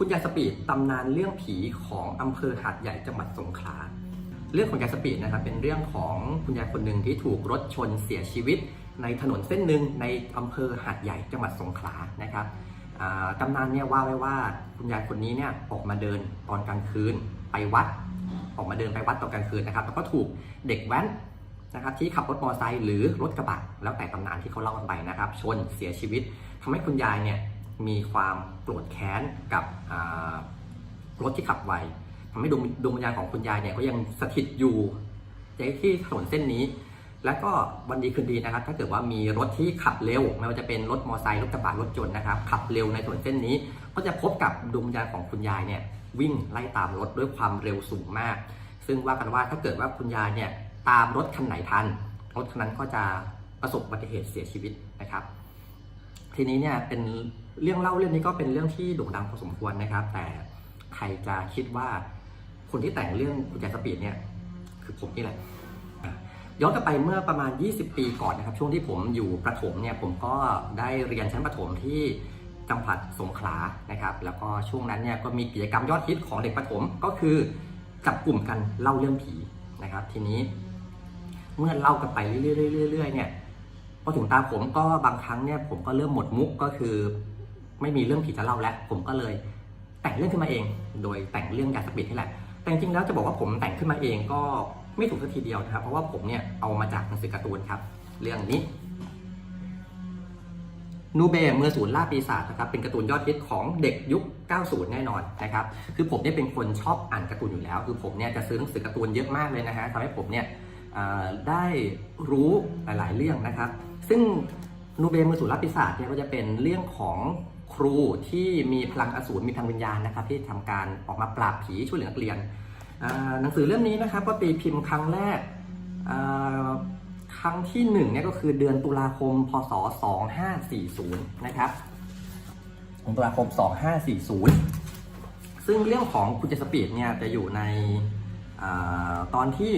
คุณยายสปีดตำนานเรื่องผีของอำเภอหาดใหญ่จังหวัดสงขลาเรื่องของยายสปีดนะครับเป็นเรื่องของคุณยายคนหนึ่งที่ถูกรถชนเสียชีวิต ในถนนเส้นหนึ่งในอำเภอหาดใหญ่จังหวัดสงขลานะครับตำนานเนี่ยว่าไว้ว่าคุณยายคนนี้เนี่ยออกมาเดินตอนกลางคืนไปวัด ออกมาเดินไปวัดตอนกลางคืนนะครับแล้วก็ถูกเด็กแว้นนะครับที่ขับรถมอเตอร์ไซค์หรือรถกระบะแล้วแต่ตำนานที่เขาเล่ากันไปนะครับ ชนเสียชีวิตทำให้คุณยายเนี่ย มีความโกรธแค้นกับรถที่ขับไวทำให้ดวงดวงวิญญาณของคุณยายเนี่ยก็ยังสถิตอยู่ในที่ถนนเส้นนี้ แล้วก็วันดีคืนดีนะครับ ถ้าเกิดว่ามีรถที่ขับเร็ว ไม่ว่าจะเป็นรถมอเตอร์ไซค์รถกระบะรถยนนะครับ ขับเร็วในถนนเส้นนี้ ก็จะพบกับดวงวิญญาณของคุณยายเนี่ยวิ่งไล่ตามรถด้วยความเร็วสูงมาก ซึ่งว่ากันว่าถ้าเกิดว่าคุณยายเนี่ยตามรถคันไหนทัน รถคันนั้นก็จะประสบอุบัติเหตุเสียชีวิตนะครับ ทีนี้เนี่ยเป็นเรื่องเล่าเรื่องนี้ก็เป็นเรื่องที่โด่งดังพอสมควรนะครับ แต่ใครจะคิดว่าคนที่แต่งเรื่องคุณยายสปีดเนี่ยคือผมนี่แหละย้อนกลับไปเมื่อประมาณ 20 ปีก่อนนะครับ ช่วงที่ผมอยู่ประถมเนี่ยผมก็ได้เรียนชั้นประถมที่จังหวัดสงขลานะครับ แล้วก็ช่วงนั้นเนี่ยก็มีกิจกรรมยอดฮิตของเด็กประถมก็คือจับกลุ่มกันเล่าเรื่องผีนะครับ ทีนี้เมื่อเล่ากันไปเรื่อยๆเนี่ย อถึงตาผมก็บางครั้งเนี่ยผมก็เริ่มหมดมุกก็คือ ไม่มีเรื่องผีจะเล่าแล้ว ผมก็เลยแต่งเรื่องขึ้นมาเอง โดยแต่งเรื่องยาสปีดนี่แหละแต่จริงๆแล้วจะบอกว่าผมแต่งขึ้นมาเองก็ไม่ถูกสักทีเดียวนะครับ เพราะว่าผมเนี่ยเอามาจากหนังสือการ์ตูนครับ เรื่องนี้นูเบเมื่อศูนย์ล่าปีศาจนะครับเป็นการ์ตูนยอดฮิตของเด็กยุค 90 แน่นอนนะครับคือผมเนี่ยเป็นคนชอบอ่านการ์ตูนอยู่แล้ว คือผมเนี่ยจะซื้อหนังสือการ์ตูนเยอะมากเลยนะฮะทำให้ผมเนี่ยได้รู้หลาย ๆ เรื่องนะครับ ซึ่งนูเบมือศูนย์ล่าปีศาจเนี่ยก็จะเป็นเรื่องของครูที่มีพลังอสูรมีพลังวิญญาณนะครับที่ทำการออกมาปราบผีช่วยเหลือนักเรียนหนังสือเล่มนี้นะครับก็ตีพิมพ์ครั้งแรกครั้งที่หนึ่งเนี่ยก็คือเดือนตุลาคม พศ 2540 นะครับตุลาคม 2540 ซึ่งเรื่องของคุณเจสปีดเนี่ยจะอยู่ในอตอนที่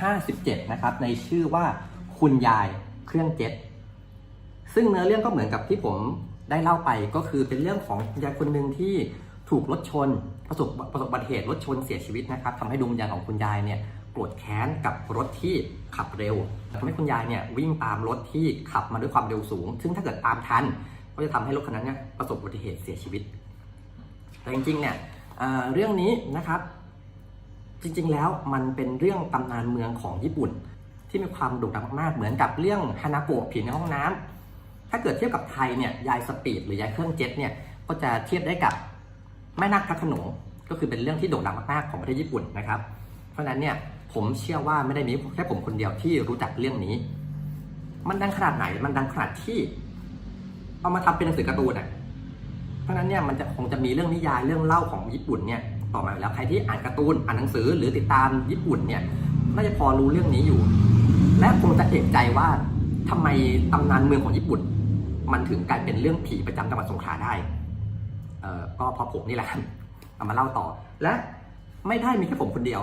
157 นะครับ ในชื่อว่าคุณยาย เครื่องเจ็ตซึ่งเนื้อเรื่องก็เหมือนกับที่ผมได้เล่าไปก็คือเป็นเรื่องของคุณยายคนหนึ่งที่ถูกรถชนประสบประสบอุบัติเหตุรถชนเสียชีวิตนะครับทำให้ดวงวิญญาณของคุณยายเนี่ยโกรธแค้นกับรถที่ขับเร็วทำให้คุณยายเนี่ยวิ่งตามรถที่ขับมาด้วยความเร็วสูง ซึ่งถ้าเกิดตามทัน ก็จะทำให้รถคันนั้นเนี่ยประสบอุบัติเหตุเสียชีวิต แต่จริงๆเนี่ยเรื่องนี้นะครับ จริงๆแล้วมันเป็นเรื่องตำนานเมืองของญี่ปุ่น ที่มีความโด่งดังมากๆเหมือนกับเรื่องฮานาโกะผีในห้องน้ำถ้าเกิดเทียบกับไทยเนี่ยยายสปีดหรือยายเครื่องเจ็ตเนี่ยก็จะเทียบได้กับแม่นาคพระขนงก็คือเป็นเรื่องที่โด่งดังมากๆของประเทศญี่ปุ่นนะครับ เพราะฉะนั้นเนี่ยผมเชื่อว่าไม่ได้มีแค่ผมคนเดียวที่รู้จักเรื่องนี้ มันดังขนาดไหนมันดังขนาดที่ เอามาทำเป็นหนังสือการ์ตูนอะเพราะฉะนั้นเนี่ยมันจะคงจะมีเรื่องนิยายเรื่องเล่าของญี่ปุ่นเนี่ยต่อมาแล้วใครที่อ่านการ์ตูนอ่านหนังสือหรือติดตามญี่ปุ่นเนี่ย น่าจะพอรู้เรื่องนี้อยู่ และคงจะเอกใจว่าทำไมตำนานเมืองของญี่ปุ่น มันถึงกลายเป็นเรื่องผีประจำจังหวัดสงขลาได้เอ่อก็เพอผมนี่แหละเอามาเล่าต่อ และไม่ได้มีแค่ผมคนเดียว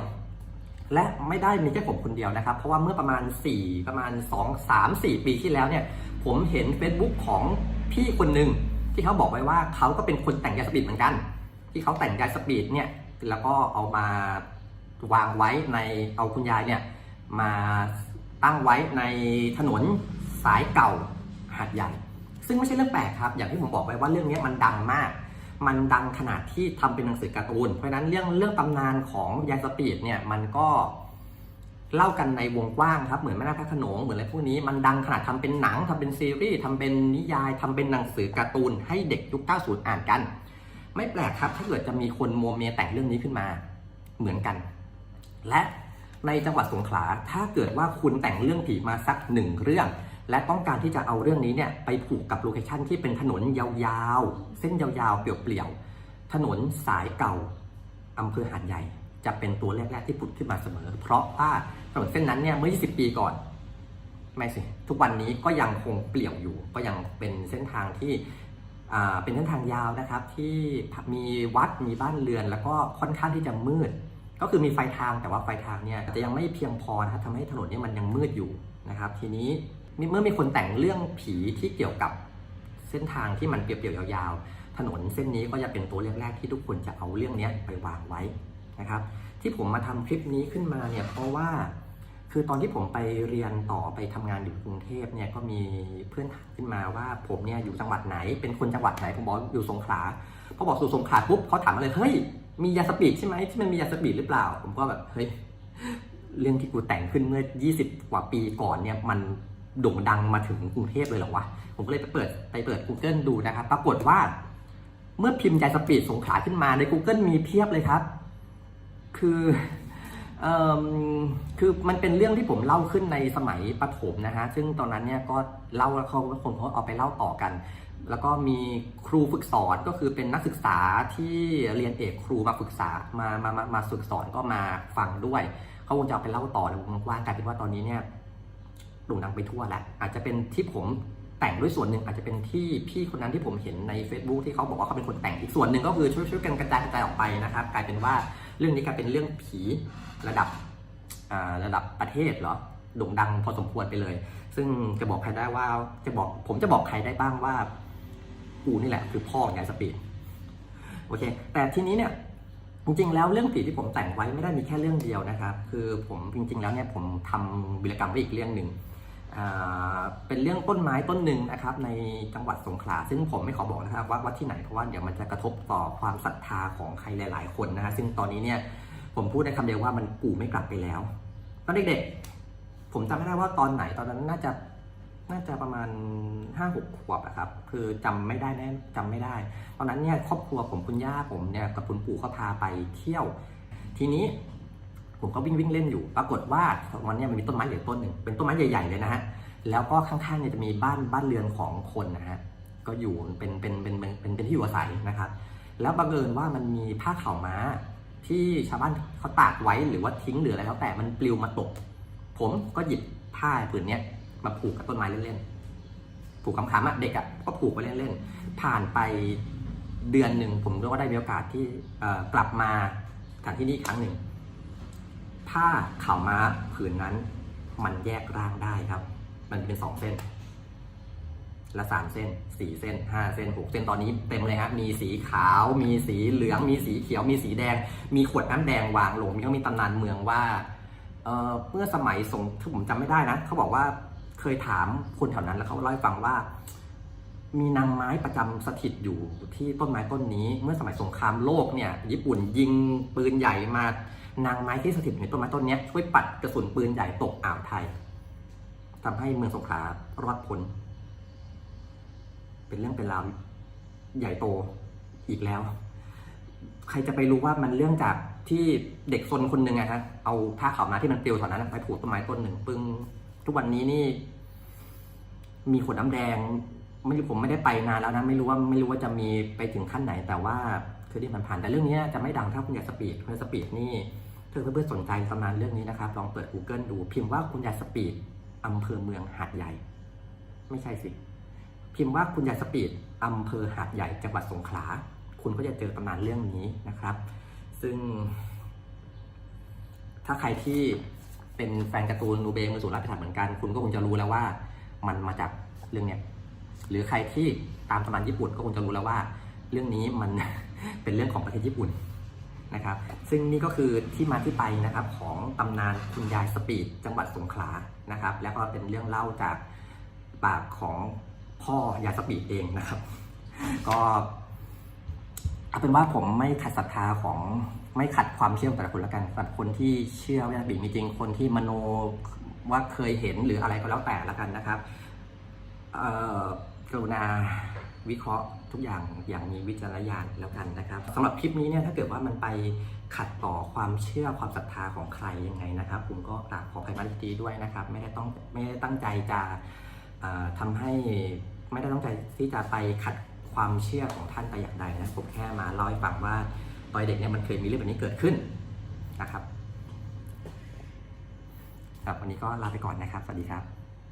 และไม่ได้มีแค่ผมคนเดียวนะครับ เพราะว่าเมื่อประมาณ 4 ประมาณ 2 3 4 ปีที่แล้วเนี่ย ผมเห็น Facebook ของพี่คนหนึ่งที่เขาบอกไว้ว่าเขาก็เป็นคนแต่งยาสปีดเหมือนกัน ที่เขาแต่งยาสปีดเนี่ยแล้วก็เอามา วางไว้ในเอาคุณยายเนี่ยมาตั้งไว้ในถนนสายเก่าหาดใหญ่ ซึ่งไม่ใช่เรื่องแปลกครับ อย่างที่ผมบอกไว้ว่าเรื่องนี้มันดังมาก มันดังขนาดที่ทำเป็นหนังสือการ์ตูน เพราะฉะนั้นเรื่องเรื่องตำนานของยายสปีดเนี่ยมันก็เล่ากันในวงกว้างครับ เหมือนแม่นาคพระขนงเหมือนอะไรพวกนี้มันดังขนาดทำเป็นหนังทำเป็นซีรีส์ทำเป็นนิยายทำเป็นหนังสือการ์ตูนให้เด็กยุค 90 อ่านกัน ไม่แปลกครับ ถ้าเกิดจะมีคนโมเมแต่งเรื่องนี้ขึ้นมาเหมือนกัน และในจังหวัดสงขลาถ้าเกิดว่าคุณแต่งเรื่องผีมาสักหนึ่งเรื่อง และต้องการที่จะเอาเรื่องนี้เนี่ยไปผูกกับโลเคชันที่เป็นถนนยาวๆ เส้นยาวๆ เปลี่ยวๆ ถนนสายเก่าอำเภอหาดใหญ่ จะเป็นตัวแรกๆที่ผุดขึ้นมาเสมอ เพราะว่าถนนเส้นนั้นเนี่ยเมื่อ 20 ปีก่อนไม่สิทุกวันนี้ก็ยังคงเปลี่ยวอยู่ ก็ยังเป็นเส้นทางที่เป็นเส้นทางยาวนะครับที่มีวัดมีบ้านเรือน แล้วก็ค่อนข้างที่จะมืด ก็คือมีไฟทางแต่ว่าไฟทางเนี่ยจะยังไม่เพียงพอนะครับทำให้ถนนเนี่ยมันยังมืดอยู่นะครับทีนี้เมื่อมีคนแต่งเรื่องผีที่เกี่ยวกับเส้นทางที่มันเปรียวๆยาวๆ ถนนเส้นนี้ก็จะเป็นตัวแรกๆที่ทุกคนจะเอาเรื่องนี้ไปวางไว้นะครับที่ผมมาทำคลิปนี้ขึ้นมาเนี่ยเพราะว่า คือตอนที่ผมไปเรียนต่อไปทำงานอยู่กรุงเทพเนี่ยก็มีเพื่อนถามขึ้นมาว่าผมเนี่ยอยู่จังหวัดไหน เป็นคนจังหวัดไหนผมบอกอยู่สงขลาพอบอกสู่สงขลาปุ๊บเขาถามมาเลยเฮ้ย มียาสปีดใช่ไหมที่มันมียาสปีดหรือเปล่า ผมก็แบบเฮ้ยเรื่องที่กูแต่งขึ้นเมื่อ 20 กว่าปีก่อนเนี่ยมันโด่งดังมาถึงกรุงเทพเลยเหรอวะ ผมก็เลยไปเปิดไปเปิด Google ดูนะครับ ปรากฏว่า เมื่อพิมพ์ยาสปีดสงขาขึ้นมาใน Google มีเพียบเลยครับ คือเอิ่มคือมันเป็นเรื่องที่ผมเล่าขึ้นในสมัยประถมนะฮะ ซึ่งตอนนั้นเนี่ยก็เล่าแล้วเขาคนเขาเอาไปเล่าต่อกัน แล้วก็มีครูฝึกสอนก็คือเป็นนักศึกษาที่เรียนเอกครูมาฝึกษามามามามาฝึกสอนก็มาฟังด้วย เขาคงจะเอาไปเล่าต่อในวงกว้างกลายเป็นว่าตอนนี้เนี่ยโด่งดังไปทั่วแล้วอาจจะเป็นที่ผมแต่งด้วยส่วนหนึ่งอาจจะเป็นที่พี่คนนั้นที่ผมเห็นใน Facebook ที่เขาบอกว่าเขาเป็นคนแต่งอีกส่วนหนึ่งก็คือช่วยช่วยกันกระจายกระจายออกไปนะครับ กลายเป็นว่าเรื่องนี้กลายเป็นเรื่องผีระดับระดับประเทศเหรอโด่งดังพอสมควรไปเลย ซึ่งจะบอกใครได้ว่าจะบอกผมจะบอกใครได้บ้างว่า กูนี่แหละคือพ่อของสปีดโอเค แต่ทีนี้เนี่ยจริงๆแล้วเรื่องผีที่ผมแต่งไว้ไม่ได้มีแค่เรื่องเดียวนะครับ คือผมจริงๆแล้วเนี่ยผมทำวิรกรรมไว้อีกเรื่องหนึ่งเป็นเรื่องต้นไม้ต้นหนึ่งนะครับในจังหวัดสงขลา ซึ่งผมไม่ขอบอกนะครับว่าว่าที่ไหนเพราะว่าเดี๋ยวมันจะกระทบต่อความศรัทธาของใครหลาย ๆ คนนะฮะซึ่งตอนนี้เนี่ยผมพูดได้คำเดียวว่ามันกูไม่กลับไปแล้วตอนเด็กๆผมจำไม่ได้ว่าตอนไหนตอนนั้นน่าจะ น่าจะประมาณห้าหกขวบอะครับ คือจำไม่ได้แน่จำไม่ได้ ตอนนั้นเนี่ยครอบครัวผมคุณย่าผมเนี่ยกับคุณปู่เขาพาไปเที่ยว ทีนี้ผมก็วิ่งวิ่งเล่นอยู่ ปรากฏว่าวันนี้มันมีต้นไม้ใหญ่ต้นหนึ่งเป็นต้นไม้ใหญ่ๆเลยนะฮะ แล้วก็ข้างๆเนี่ยจะมีบ้านบ้านเรือนของคนนะฮะ ก็อยู่เป็นเป็นเป็นเป็นเป็นเป็นที่อยู่อาศัยนะครับ แล้วบังเอิญว่ามันมีผ้าขาวม้าที่ชาวบ้านเขาตากไว้หรือว่าทิ้งหรืออะไรแล้วแต่มันปลิวมาตก ผมก็หยิบผ้าผืนเนี้ย มาผูกกับต้นไม้เล่นๆ ผูกคำๆอะเด็กอะก็ผูกไปเล่นๆ ผ่านไปเดือนหนึ่งผมก็ได้มีโอกาสที่กลับมาสถานที่นี้ครั้งหนึ่ง ผ้าขาวม้าผืนนั้น มันแยกร่างได้ครับ มันเป็นสองเส้น ละสามเส้นสี่เส้นห้าเส้นหกเส้นตอนนี้เต็มเลยครับมีสีขาว มีสีเหลือง มีสีเขียว มีสีแดง มีขวดน้ำแดงวางลงมีก็มีตำนานเมืองว่าเเมื่อสมัยสงที่ผมจำไม่ได้นะเขาบอกว่า เคยถามคนแถวนั้นแล้วเขาเล่าให้ฟังว่า มีนางไม้ประจำสถิตอยู่ที่ต้นไม้ต้นนี้ เมื่อสมัยสงครามโลกเนี่ยญี่ปุ่นยิงปืนใหญ่มานางไม้ที่สถิตอยู่ในต้นไม้ต้นนี้ช่วยปัดกระสุนปืนใหญ่ตกอ่าวไทยทำให้เมืองสงขลารอดพ้นเป็นเรื่องเป็นราวใหญ่โตอีกแล้ว ใครจะไปรู้ว่ามันเรื่องจากที่เด็กซนคนหนึ่งอะฮะเอาผ้าขาวม้าที่มันปลิวตอนนั้นไปผูกต้นไม้ต้นหนึ่งปึ้ง ทุกวันนี้นี่ มีขวดน้ำแดง ไม่รู้ผมไม่ได้ไปนานแล้วนะไม่รู้ว่าไม่รู้ว่าจะมีไปถึงขั้นไหน แต่ว่าเคยได้ผ่านแต่เรื่องนี้จะไม่ดังเท่าคุณยายสปีดคุณยาสปีดนี่ถ้าเพื่อนๆสนใจตำนานเรื่องนี้นะครับลองเปิด Google ดู พิมพ์ว่าคุณยายสปีดอำเภอเมืองหาดใหญ่ ไม่ใช่สิ พิมพ์ว่าคุณยายสปีดอำเภอหาดใหญ่จังหวัดสงขลาคุณก็จะเจอตำนานเรื่องนี้นะครับ ซึ่ง ถ้าใครที่ เป็นแฟนการ์ตูนนูเบมือสูรราชพิถันเหมือนกัน คุณก็คงจะรู้แล้วว่า มันมาจากเรื่องเนี้ยหรือใครที่ตามตำนานญี่ปุ่นก็คงจะรู้แล้วว่า เรื่องนี้มัน เป็นเรื่องของประเทศญี่ปุ่นนะครับ ซึ่งนี่ก็คือที่มาที่ไปนะครับของตำนานคุณยายสปีดจังหวัดสงขลานะครับ แล้วก็เป็นเรื่องเล่าจากปากของพ่อยายสปีดเองนะครับ ก็เอาเป็นว่าผมไม่ขัดศรัทธาของ ไม่ขัดความเชื่อของแต่ละคนละกันสำหรับคนที่เชื่อว่าบีมีจริง คนที่มโนว่าเคยเห็นหรืออะไรก็แล้วแต่ละกันนะครับกรุณาวิเคราะห์ทุกอย่างอย่างมีวิจารณญาณแล้วกันนะครับสำหรับคลิปนี้เนี่ยถ้าเกิดว่ามันไปขัดต่อความเชื่อความศรัทธาของใครยังไงนะครับ ผมก็กราบขออภัยมาณที่ดีด้วยนะครับ ไม่ได้ต้องไม่ได้ตั้งใจจะเอ่อทำให้ไม่ได้ตั้งใจที่จะไปขัดความเชื่อของท่านแต่อย่างใดนะผมแค่มาเล่าให้ฟังว่า ตอนเด็กเนี่ยมันเคยมีเรื่องแบบนี้เกิดขึ้นนะครับครับวันนี้ก็ลาไปก่อนนะครับ สวัสดีครับ